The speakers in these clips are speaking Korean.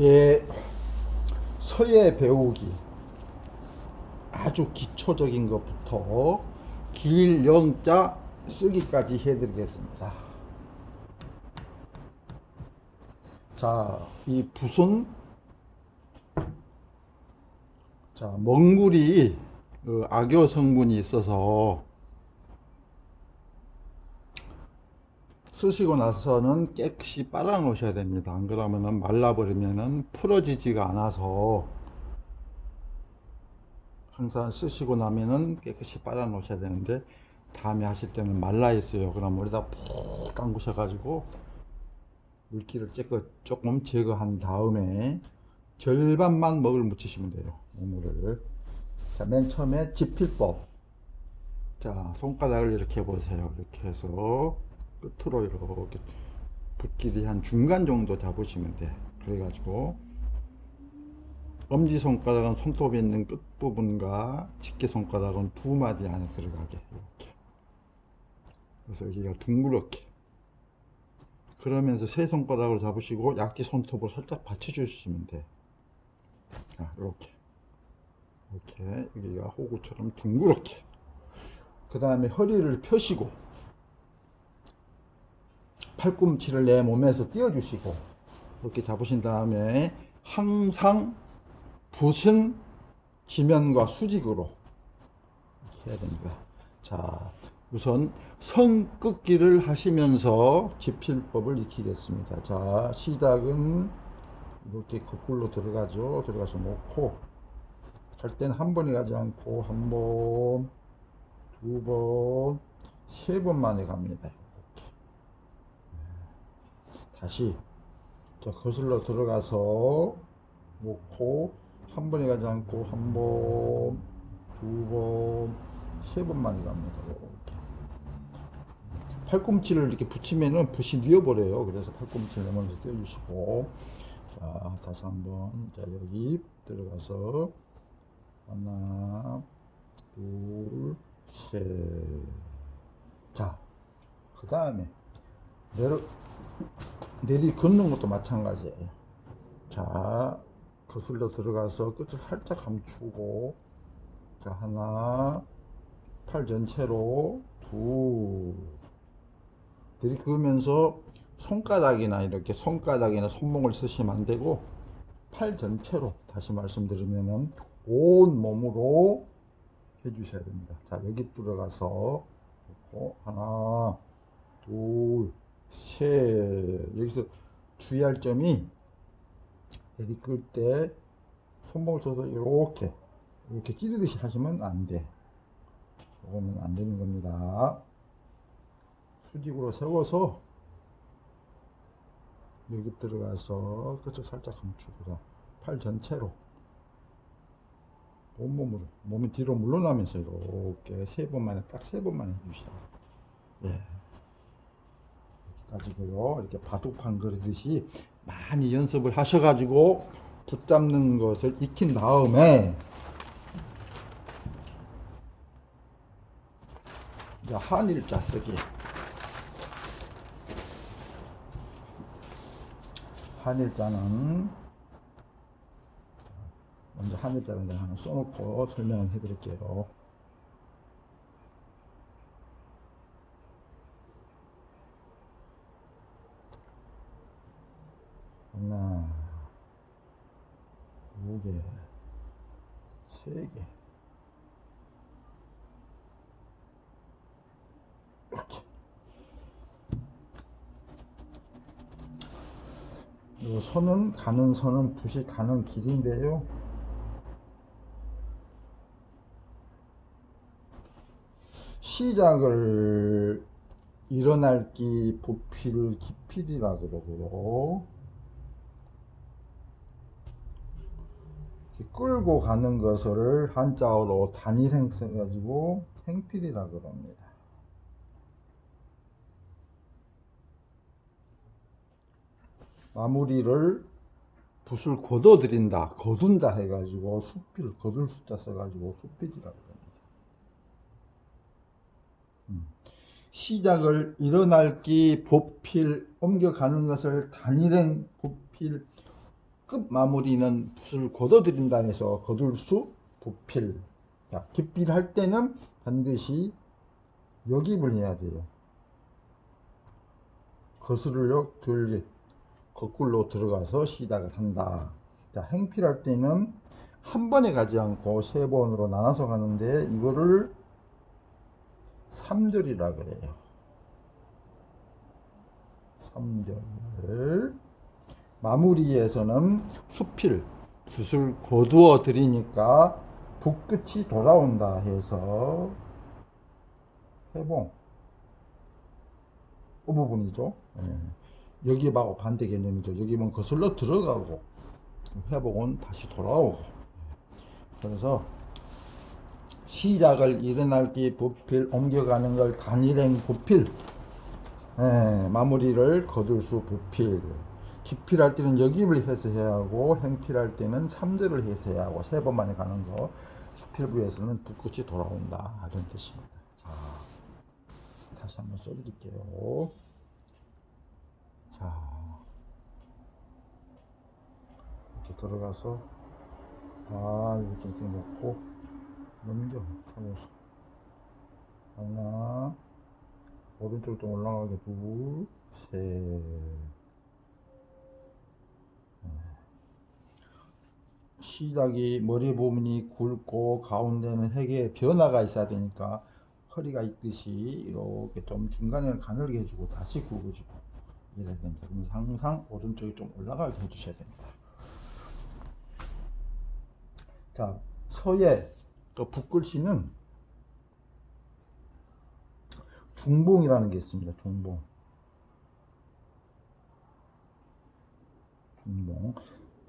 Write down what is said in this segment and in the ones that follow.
예, 서예 배우기 아주 기초적인 것부터 길 영자 쓰기까지 해드리겠습니다. 자, 이 붓은 자 먹물이 그 악효 성분이 있어서 쓰시고 나서는 깨끗이 빨아 놓으셔야 됩니다. 안 그러면은 말라버리면은 풀어지지가 않아서 항상 쓰시고 나면은 깨끗이 빨아 놓으셔야 되는데 다음에 하실 때는 말라 있어요. 그럼 머리다 푹 담그셔 가지고 물기를 조금 제거한 다음에 절반만 먹을 묻히시면 돼요. 먹물을. 자, 맨 처음에 지필법. 자, 손가락을 이렇게 보세요. 이렇게 해서 끝으로 이렇게 붓길이 한 중간 정도 잡으시면 돼. 그래가지고 엄지 손가락은 손톱에 있는 끝 부분과 집게 손가락은 두 마디 안에 들어가게 이렇게. 그래서 여기가 둥그렇게. 그러면서 세 손가락으로 잡으시고 약지 손톱을 살짝 받쳐주시면 돼. 자, 이렇게. 이렇게 여기가 호구처럼 둥그렇게. 그 다음에 허리를 펴시고 팔꿈치를 내 몸에서 띄워주시고 이렇게 잡으신 다음에 항상 붓은 지면과 수직으로 해야 됩니다. 자, 우선 선 긋기를 하시면서 지필법을 익히겠습니다. 자, 시작은 이렇게 거꾸로 들어가죠. 들어가서 놓고 갈 때는 한 번에 가지 않고 한 번, 두 번, 세 번만에 갑니다. 다시 자, 거슬러 들어가서 놓고 한 번에 가지 않고 한 번, 두 번, 세 번만에 갑니다. 이렇게. 팔꿈치를 이렇게 붙이면은 붓이 뉘어버려요. 그래서 팔꿈치를 먼저 떼어주시고 자 다시 한번 자 여기 들어가서 하나 둘 셋 자 그 다음에 내려 내리 걷는 것도 마찬가지예요. 자 거슬러 들어가서 끝을 살짝 감추고 자 하나 팔 전체로 둘 들이그으면서 손가락이나 이렇게 손가락이나 손목을 쓰시면 안 되고 팔 전체로 다시 말씀드리면은 온 몸으로 해주셔야 됩니다. 자 여기 들어가서 하나 둘 셋 여기서 주의할 점이 내리끌 때 손목을 써서 이렇게 이렇게 찌르듯이 하시면 안 돼. 이거는 안 되는 겁니다. 수직으로 세워서 여기 들어가서 끝을 살짝 감추고 팔 전체로 온몸으로 몸이 뒤로 물러나면서 이렇게 세 번만에 딱 세 번만 해주시라 예 여기까지고요 이렇게 바둑판 그리듯이 많이 연습을 하셔가지고 붙잡는 것을 익힌 다음에 이제 한일자 쓰기 한일자는 먼저 한일자를 하나 써놓고 설명을 해드릴게요. 하나, 두 개, 세 개. 이렇게. 이 선은 가는 선은 붓이 가는 길인데요. 시작을 일어날 기 부필 기필이라 그러고요. 이렇게 끌고 가는 것을 한자어로 단위생 써가지고 행필이라 그럽니다. 마무리를 붓을 걷어들인다, 거둔다 해가지고 수필, 거둘 숫자 써가지고 수필이라고 합니다. 음. 시작을 일어날 기 보필 옮겨가는 것을 단일행 보필 끝 마무리는 붓을 걷어들인다 해서 거둘수 부필. 자, 깃필할 때는 반드시 여깁을 해야 돼요. 거스르려 들기 거꾸로 들어가서 시작을 한다. 자, 행필할 때는 한 번에 가지 않고 세 번으로 나눠서 가는데 이거를 3절이라 그래요. 3절. 마무리에서는 수필, 붓을 거두어 드리니까 붓끝이 돌아온다 해서 해봉. 그 부분이죠. 예. 여기하고 반대 개념이죠. 여기면 거슬러 들어가고 회복은 다시 돌아오고. 그래서 시작을 일어날 때 부필 옮겨가는 걸 단일행 부필 예, 마무리를 거둘 수 부필 기필 할 때는 역입을 해서 해야 하고 행필할 때는 삼절을 해서 해야 하고 세 번 만에 가는 거 수필부에서는 붓끝이 돌아온다. 이런 뜻입니다. 자 다시 한번 써드릴게요. 자 이렇게 들어가서 아 이렇게 이렇게 놓고 넘겨. 손으로 하나 오른쪽 좀 올라가게. 둘셋 시작이 머리 부분이 굵고 가운데는 핵에 변화가 있어야 되니까 허리가 있듯이 이렇게 좀 중간에 가늘게 해주고 다시 굵어지고 이래야 됩니다. 그러면 항상 오른쪽이 좀 올라가게 해주셔야 됩니다. 자, 서예 또 붓글씨는 중봉이라는 게 있습니다. 중봉. 중봉.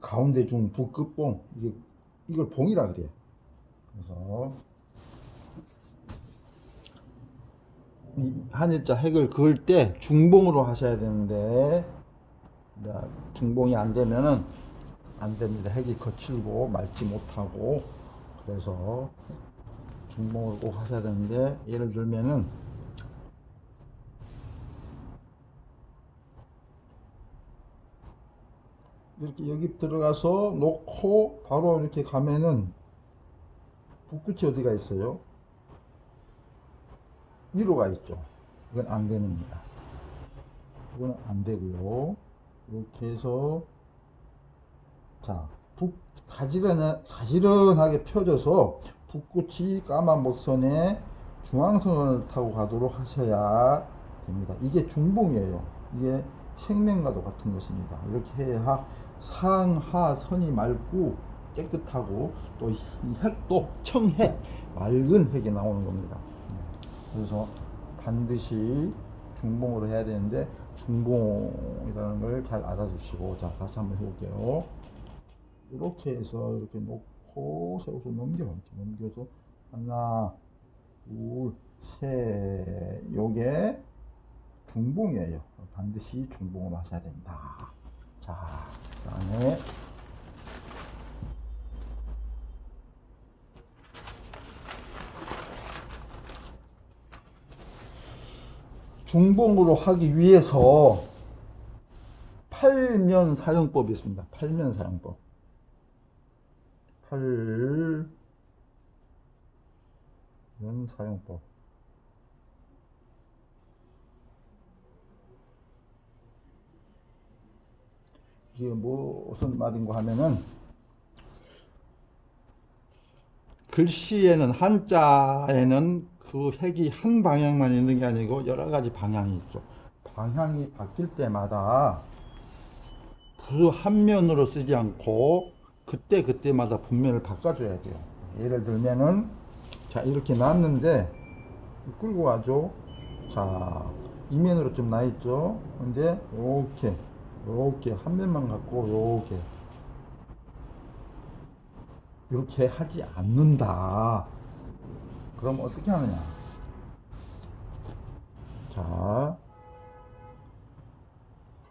가운데 중 붓끝봉. 이게 이걸 봉이라 그래요. 그래서 이 한일자 핵을 그을 때 중봉으로 하셔야 되는데 자, 중봉이 안 되면은 안 됩니다. 핵이 거칠고 맑지 못하고 그래서 중봉을 꼭 하셔야 되는데 예를 들면은 이렇게 여기 들어가서 놓고 바로 이렇게 가면은 붓끝이 어디가 있어요? 위로 가 있죠. 이건 안 됩니다. 이건 안 되고요. 이렇게 해서 자, 북 가지런하, 가지런하게 펴져서 붓끝이 까만 목선에 중앙선을 타고 가도록 하셔야 됩니다. 이게 중봉이에요. 이게 생명과도 같은 것입니다. 이렇게 해야 상하선이 맑고 깨끗하고 또이 핵도 청핵, 맑은 핵이 나오는 겁니다. 그래서 반드시 중봉으로 해야 되는데 중봉이라는 걸 잘 알아주시고 자 다시 한번 해볼게요. 이렇게 해서 이렇게 놓고 세워서 넘겨 넘겨서 하나 둘셋 요게 중봉이에요. 반드시 중봉을 하셔야 된다. 자 그다음에 중봉으로 하기 위해서 팔면 사용법이 있습니다. 팔면 사용법. 팔면 사용법. 이게 뭐 무슨 말인가 하면은 글씨에는 한자에는 그 색이 한 방향만 있는 게 아니고 여러 가지 방향이 있죠. 방향이 바뀔 때마다 부한 면으로 쓰지 않고 그때 그때마다 분면을 바꿔줘야 돼요. 예를 들면은 자 이렇게 놨는데 끌고 가죠. 자 이면으로 좀 나 있죠. 근데 이렇게 이렇게 한 면만 갖고 이렇게 이렇게 하지 않는다. 그럼 어떻게 하느냐? 자,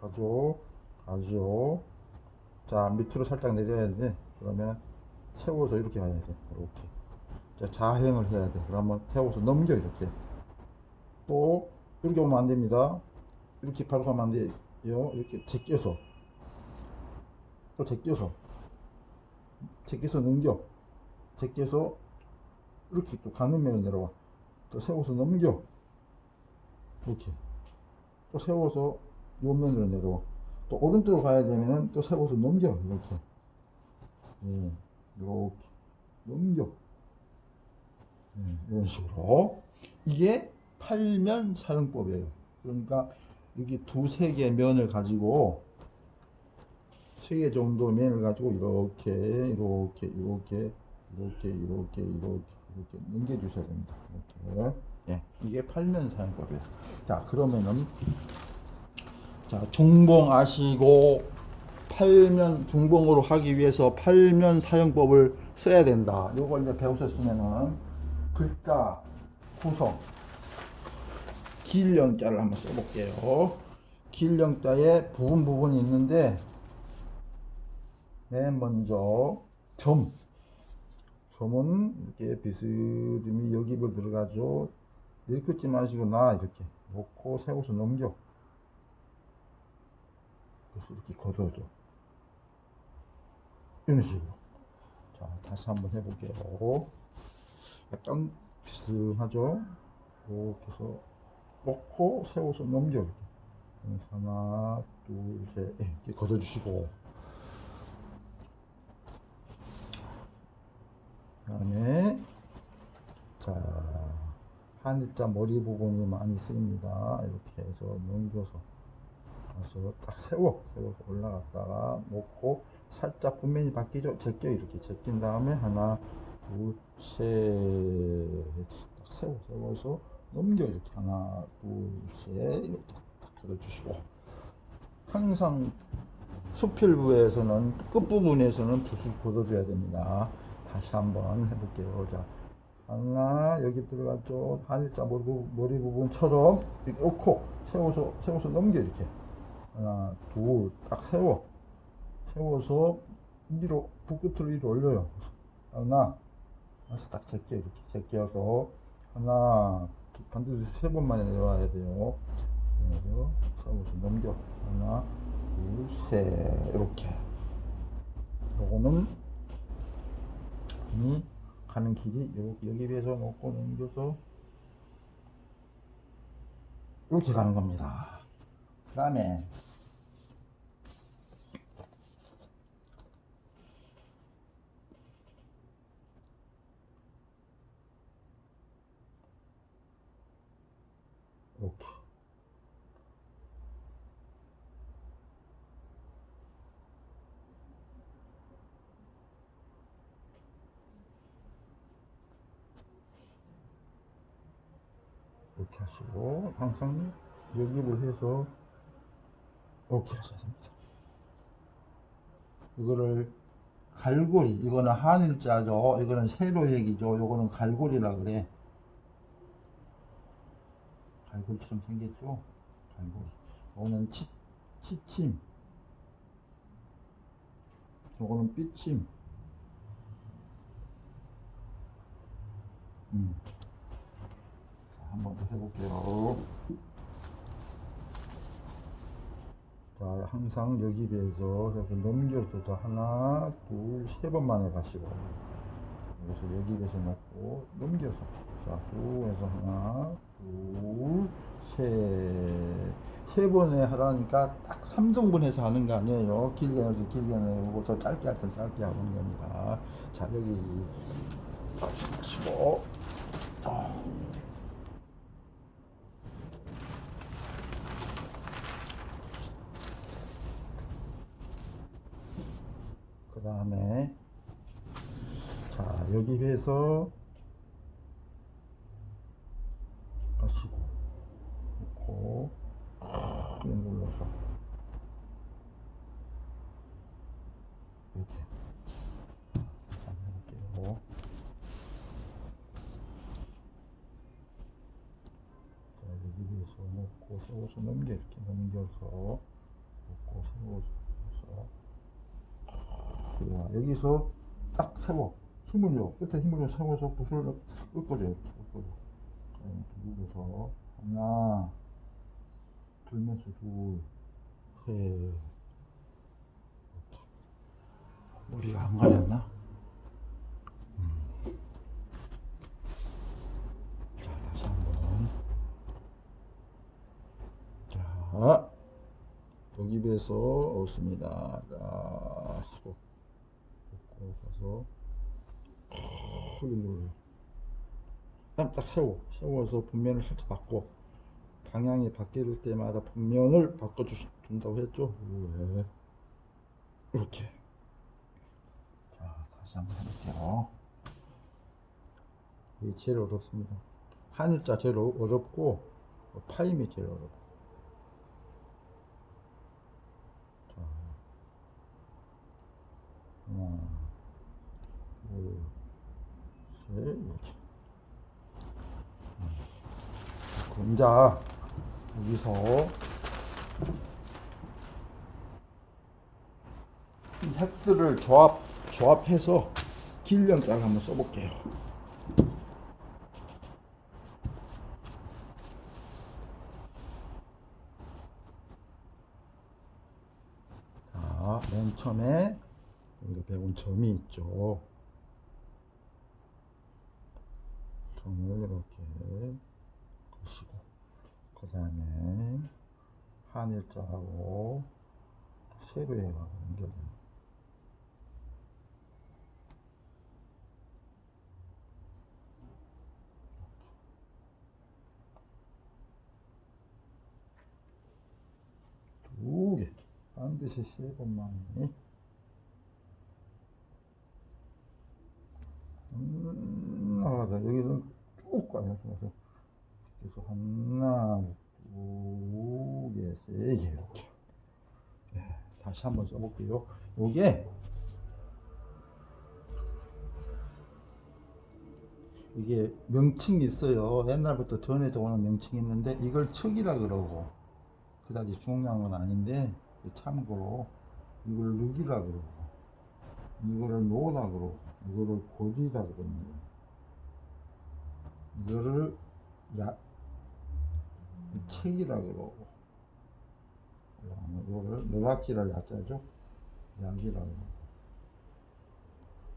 가죠, 가죠. 자, 밑으로 살짝 내려야 돼. 그러면 세워서 이렇게 가야 돼. 이렇게. 자, 자행을 해야 돼. 그러면 세워서 넘겨, 이렇게. 또, 이렇게 오면 안 됩니다. 이렇게 바로 가면 안 돼요. 이렇게 제껴서. 또 제껴서. 제껴서 넘겨. 제껴서 이렇게 또 가는 면을 내려와. 또 세워서 넘겨. 이렇게. 또 세워서 요 면으로 내려와. 또 오른쪽으로 가야 되면은 또 세워서 넘겨. 이렇게. 예, 이렇게. 넘겨. 예, 이런 식으로. 이게 팔면 사용법이에요. 그러니까 여기 두세 개 면을 가지고 세 개 정도 면을 가지고 이렇게 이렇게 이렇게 이렇게 이렇게 이렇게 이렇게 넘겨 주셔야 됩니다. 이렇게. 예, 이게 팔면 사용법이에요. 자 그러면은 자 중봉 아시고 팔면 중봉으로 하기 위해서 팔면 사용법을 써야 된다. 요걸 이제 배우셨으면은 글자 구성 길령자를 한번 써볼게요. 길령자에 부분 부분이 있는데 맨 먼저 점. 점은 이렇게 비스듬히 여기로 들어가죠. 내리꽂지 마시고 나 이렇게 놓고 세워서 넘겨. 그래서 이렇게 걷어줘. 이런 식으로. 자 다시 한번 해볼게요. 약간 비스듬하죠? 이렇게 해서 놓고 세워서 넘겨 이렇게 그래서 하나 둘셋 이렇게 걷어주시고. 그 다음에 자 한일자 머리 부분이 많이 쓰입니다. 이렇게 해서 넘겨서 가서 딱 세워 세워서 올라갔다가 놓고 살짝 분면이 바뀌죠? 제껴 이렇게 제낀 다음에 하나 둘셋딱 세워 세워서 넘겨 이렇게 하나 둘셋 이렇게 딱 걷어주시고. 항상 수필부에서는 끝부분에서는 붓을 걷어줘야 됩니다. 다시 한번 해볼게요. 자 하나 여기 들어갔죠? 한일자 머리, 부- 머리 부분처럼 이렇게 놓고 세워서 세워서 넘겨 이렇게. 하나 둘 딱 세워. 세워서 위로 붓끝으로 위로 올려요. 하나 그래서 딱 제껴 이렇게 제껴서. 하나 두- 반드시 세 번만에 내려와야 돼요. 그래서 세워서 넘겨. 하나 둘 셋. 이렇게. 요거는 이 가는 길이 여기, 여기 비해서 놓고 넘겨서 이렇게 가는 겁니다. 그 다음에 이렇게 이렇게 하시고 항상 여기를 해서 이렇게 하셔야 됩니다. 이거를 갈고리 이거는 한일자죠. 이거는 세로획이죠. 이거는 갈고리라 그래. 갈고리처럼 생겼죠. 갈고리. 이거는 치, 치침. 이거는 삐침. 음. 자, 한번더 해볼게요. 자, 항상 여기 비해서 그래서 넘겨서도 하나, 둘, 세 번만에 가시고 그래서 여기 비해서 놓고 넘겨서 자, 쭉 해서 하나, 둘, 셋. 세 번에 하라니까 딱 3등분 해서 하는 거 아니에요. 길게 하지 길게 하고 더 짧게 할 때 짧게 하는 겁니다. 자, 여기 하시고 자. 그 다음에 자 여기 해서 하시고 놓고 꾹 눌러서 이렇게 한번 해볼게요 자 여기 위에서 놓고 세워서 넘겨 이렇게 넘겨서 놓고 세워서 자, 여기서 딱 세워 힘을 줘 끝에 힘을 줘 세워서 붓을 탁 꺾어줘 이렇게 꺾어줘 그럼 누르서 하나 들면서 둘셋 우리가 안 가렸나? 음. 자. 자, 독입에서 없습니다. 자, 속. 고 가서 크게 눌러요. 딱 세워. 세워서 분면을 살짝 바꿔. 방향이 바뀔 때마다 분면을 바꿔준다고 했죠? 왜? 이렇게. 자, 다시 한번 해볼게요. 이게 제일 어렵습니다. 한일자 제일 어- 어렵고, 파임이 제일 어렵고. 자, 하나, 둘, 셋, 이렇게. 음. 자, 여기서 이 핵들을 조합, 조합해서 길령자를 한번 써볼게요. 자, 맨 처음에 우리가 배운 점이 있죠. 점을 이렇게 그시고 그 다음에 한일자하고 세로에가 연결돼요. 두 개. 반드시 세 번만. 음, 나가자. 여기서 쭉 가요. 그래서, 하나. 이렇게. 네, 다시 한번 써볼게요. 요게, 이게 명칭이 있어요. 옛날부터 전해져 오는 명칭이 있는데, 이걸 척이라 그러고, 그다지 중요한 건 아닌데 참고로 이걸 룩이라 그러고 이거를 노라 그러고 이거를 고리라 그럽니다. 이거를 야 책이라 그러고 이거를 노락지를. 약이라 그러고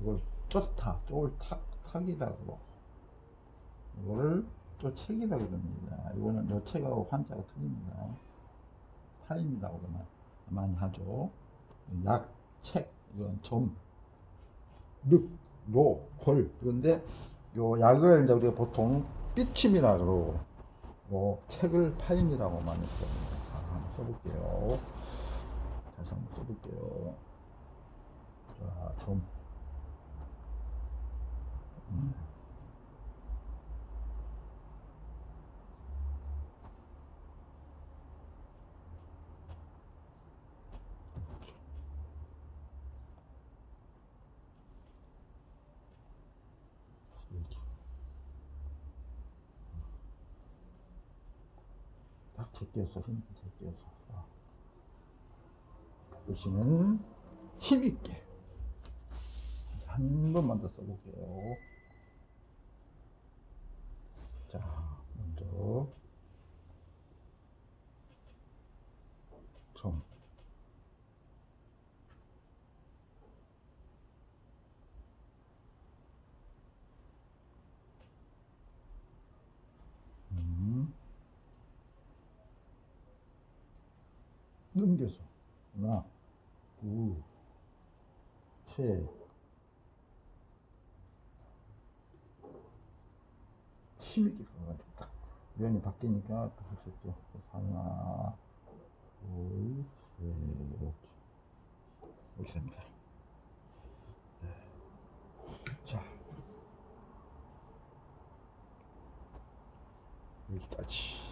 이걸 쫓다 쫄 탁 탁이라 그러고 이거를 또 책이라 그럽니다. 이거는 요 책하고 한자가 틀립니다. 타임이라고 그러면 많이 하죠. 약, 책, 이건 점, 륵, 로, 골. 그런데 요 약을 이제 우리가 보통 삐침이라 그러고, 뭐 책을 파임이라고 많이 씁니다. 써볼게요. 다시 한번 써볼게요. 자, 점. 음. 이렇게. 딱 제껴서 힘 제껴서. 자. 보시는 힘있게. 한 번만 더 써볼게요. 자 먼저. 점 넘겨서. 하나 둘셋. 힘있게 가가지고 딱 면이 바뀌니까 또 됐죠 하나 둘셋 이렇게 됩니다. 네. 자. 여기까지